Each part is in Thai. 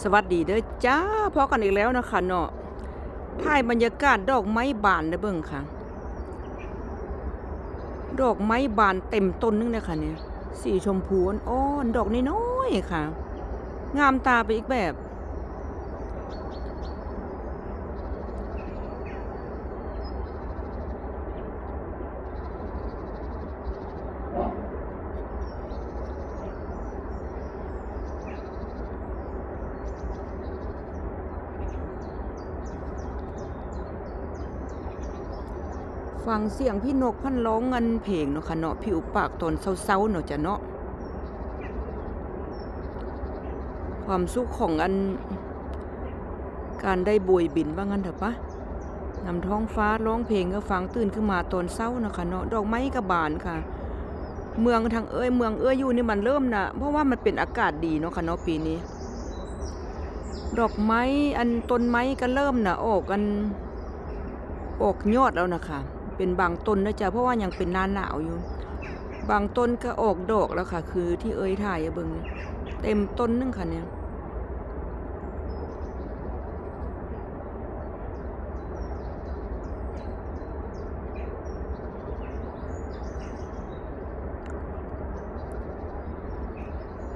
สวัสดีเด้อจ้าพอกันอีกแล้วนะคะเนาะถ่ายบรรยากาศดอกไม้บานนะเบิ่งค่ะ ดอกไม้บานเต็มต้นนึงเลยค่ะเนี่ยสีชมพูอ่อนๆดอกน้อยๆค่ะ งามตาไปอีกแบบ ฟังเสียงพี่นกพันร้องเงินเพลงเนาะค่ะเนาะผิวปากตอนเศร้าๆเนาะจ้ะเนาะความสุขของอัน การได้บวยบินว่างั้นเถอะปะนำท้องฟ้าร้องเพลงก็ฟังตื่นขึ้นมาตอนเศร้าเนาะค่ะเนาะดอกไม้กระบานค่ะ เมืองทางเอ้ยเมืองเอ้ยอยู่นี่มันเริ่มนะเพราะว่ามันเป็นอากาศดีเนาะค่ะเนาะปีนี้ ดอกไม้อันต้นไม้ก็เริ่มนะออกกันออกยอดแล้วนะคะ เป็นบางต้นนะจ๊ะเพราะว่ายังเป็นหน้าหนาวอยู่ บางต้นก็ออกดอกแล้วค่ะ คือที่เอ้ยถ่ายเบิงเต็มต้นนึงค่ะเนี่ย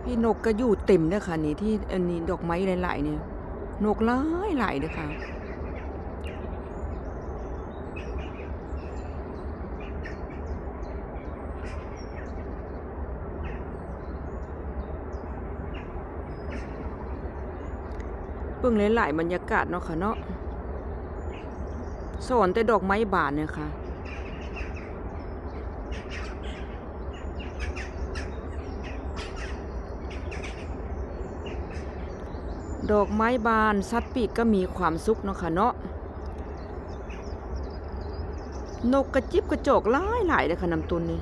พี่นกก็อยู่เต็มเลยค่ะนี่ที่อันนี้ดอกไม้หลายๆเนี่ยนกหลายหลายเลยค่ะ เบิ่งหลายๆบรรยากาศเนาะค่ะเนาะสอนแต่ดอกไม้บานเนี่ยค่ะดอกไม้บานสัตว์ปีกก็มีความสุขเนาะค่ะเนาะนกกระจิบกระจอกหลายหลายเลยค่ะน้ำตุนนี่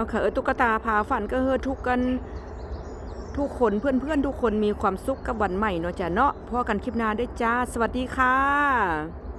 เอาค่ะเออตุ๊กตาพาฝันก็เฮอทุกกันทุกคนเพื่อนๆ ทุกคนมีความสุขกับวันใหม่เนาะจ้ะเนาะพอกันคลิปหน้าได้จ้า สวัสดีค่ะ